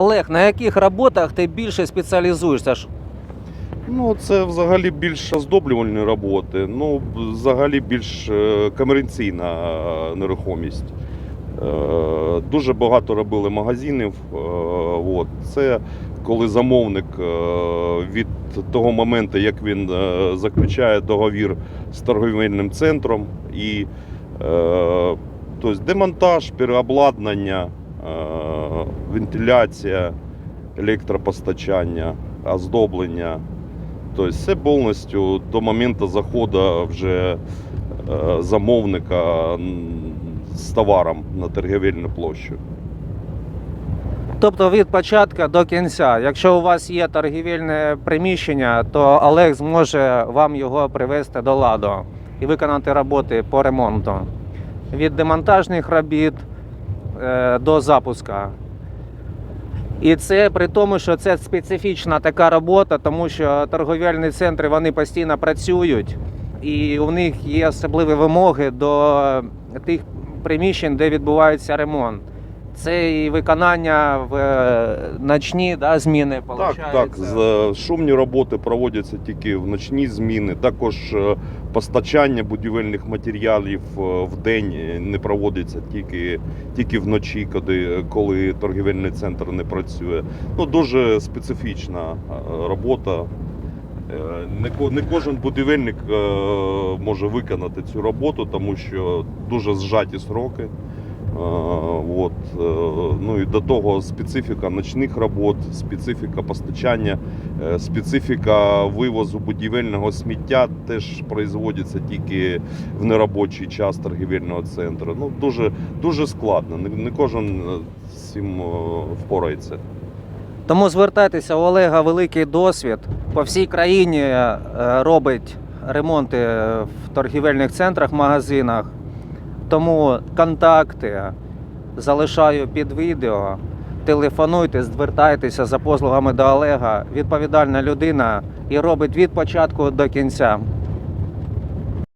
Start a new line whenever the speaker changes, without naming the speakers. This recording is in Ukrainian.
Олег, на яких роботах ти більше спеціалізуєшся?
Ну, це взагалі більш оздоблювальні роботи, ну, взагалі більш е, комерційна е, нерухомість. Е, Дуже багато робили магазинів. Це коли замовник від того моменту, як він заключає договір з торговельним центром і тобто демонтаж, переобладнання, вентиляція, електропостачання, оздоблення. Тобто все повністю до моменту заходу вже е, замовника з товаром на торговельну площу.
Тобто від початку до кінця. Якщо у вас є торгівельне приміщення, то Олег зможе вам його привести до ладу і виконати роботи по ремонту. Від демонтажних робіт е, до запуска. І це при тому, що це специфічна така робота, тому що торговельні центри вони постійно працюють, і у них є особливі вимоги до тих приміщень, де відбувається ремонт. Це і виконання в е, ночні да, зміни.
Так, так. Шумні роботи проводяться тільки в ночні зміни. Також е, постачання будівельних матеріалів е, в день не проводиться тільки, тільки вночі, коли, коли торгівельний центр не працює. Ну, дуже специфічна е, робота. Е, Не, не кожен будівельник е, може виконати цю роботу, тому що дуже зжаті сроки. Е, От, е, ну і до того специфіка ночних робот, специфіка постачання, е, специфіка вивозу будівельного сміття теж производиться тільки в неробочий час торгівельного центру. Ну, дуже, дуже складно. Не, кожен з цим впорається.
Тому звертайтеся, у Олега великий досвід. По всій країні робить ремонти в торгівельних центрах, магазинах. Тому контакти залишаю під відео. Телефонуйте, звертайтеся за послугами до Олега. Відповідальна людина і робить від початку до кінця.